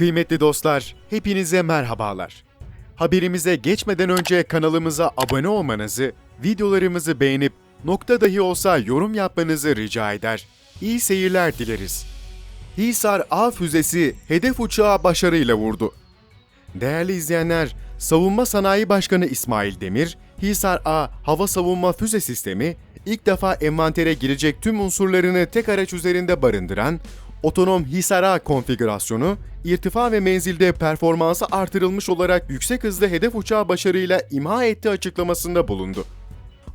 Kıymetli dostlar, hepinize merhabalar. Haberimize geçmeden önce kanalımıza abone olmanızı, videolarımızı beğenip nokta dahi olsa yorum yapmanızı rica eder. İyi seyirler dileriz. Hisar A füzesi hedef uçağı başarıyla vurdu. Değerli izleyenler, Savunma Sanayi Başkanı İsmail Demir, Hisar A hava savunma füze sistemi ilk defa envantere girecek tüm unsurlarını tek araç üzerinde barındıran otonom Hisar A konfigürasyonu, irtifa ve menzilde performansı artırılmış olarak yüksek hızlı hedef uçağı başarıyla imha etti açıklamasında bulundu.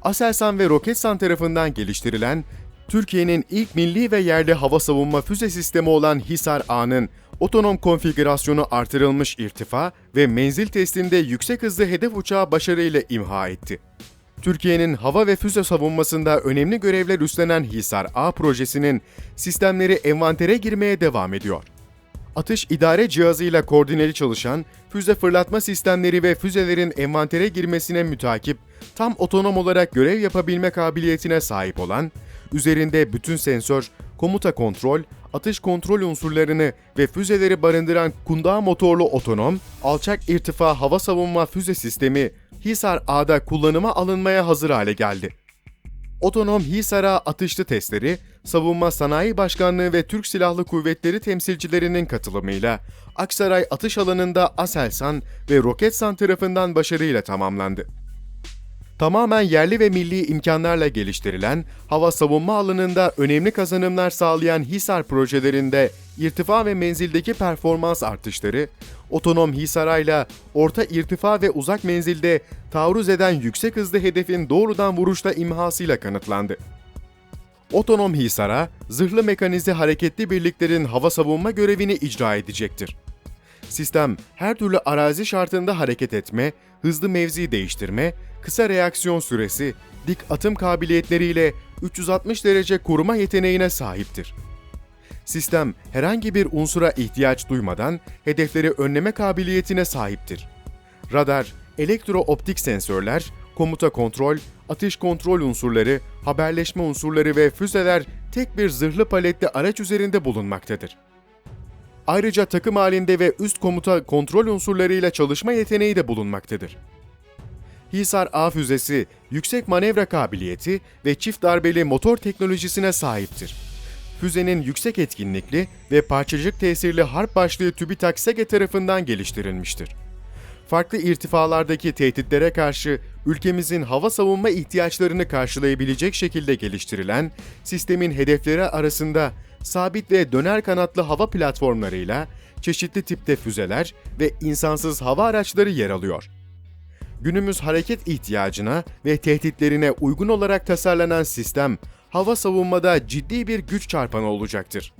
Aselsan ve Roketsan tarafından geliştirilen Türkiye'nin ilk milli ve yerli hava savunma füze sistemi olan Hisar A'nın otonom konfigürasyonu artırılmış irtifa ve menzil testinde yüksek hızlı hedef uçağı başarıyla imha etti. Türkiye'nin hava ve füze savunmasında önemli görevler üstlenen Hisar A projesinin sistemleri envantere girmeye devam ediyor. Atış idare cihazıyla koordineli çalışan füze fırlatma sistemleri ve füzelerin envantere girmesine mütakip, tam otonom olarak görev yapabilme kabiliyetine sahip olan, üzerinde bütün sensör, komuta kontrol, atış kontrol unsurlarını ve füzeleri barındıran kundağı motorlu otonom, alçak irtifa hava savunma füze sistemi Hisar A'da kullanıma alınmaya hazır hale geldi. Otonom Hisar'a atışlı testleri, Savunma Sanayi Başkanlığı ve Türk Silahlı Kuvvetleri temsilcilerinin katılımıyla Aksaray atış alanında Aselsan ve Roketsan tarafından başarıyla tamamlandı. Tamamen yerli ve milli imkanlarla geliştirilen, hava savunma alanında önemli kazanımlar sağlayan Hisar projelerinde irtifa ve menzildeki performans artışları, otonom Hisarayla orta irtifa ve uzak menzilde taarruz eden yüksek hızlı hedefin doğrudan vuruşla imhasıyla kanıtlandı. Otonom Hisar'a, zırhlı mekanize hareketli birliklerin hava savunma görevini icra edecektir. Sistem her türlü arazi şartında hareket etme, hızlı mevzi değiştirme, kısa reaksiyon süresi, dik atım kabiliyetleriyle 360 derece koruma yeteneğine sahiptir. Sistem herhangi bir unsura ihtiyaç duymadan hedefleri önleme kabiliyetine sahiptir. Radar, elektro-optik sensörler, komuta kontrol, atış kontrol unsurları, haberleşme unsurları ve füzeler tek bir zırhlı paletli araç üzerinde bulunmaktadır. Ayrıca takım halinde ve üst komuta kontrol unsurlarıyla çalışma yeteneği de bulunmaktadır. Hisar A füzesi yüksek manevra kabiliyeti ve çift darbeli motor teknolojisine sahiptir. Füzenin yüksek etkinlikli ve parçacık tesirli harp başlığı TÜBİTAK SEGE tarafından geliştirilmiştir. Farklı irtifalardaki tehditlere karşı ülkemizin hava savunma ihtiyaçlarını karşılayabilecek şekilde geliştirilen sistemin hedefleri arasında sabit ve döner kanatlı hava platformlarıyla çeşitli tipte füzeler ve insansız hava araçları yer alıyor. Günümüz hareket ihtiyacına ve tehditlerine uygun olarak tasarlanan sistem, hava savunmada ciddi bir güç çarpanı olacaktır.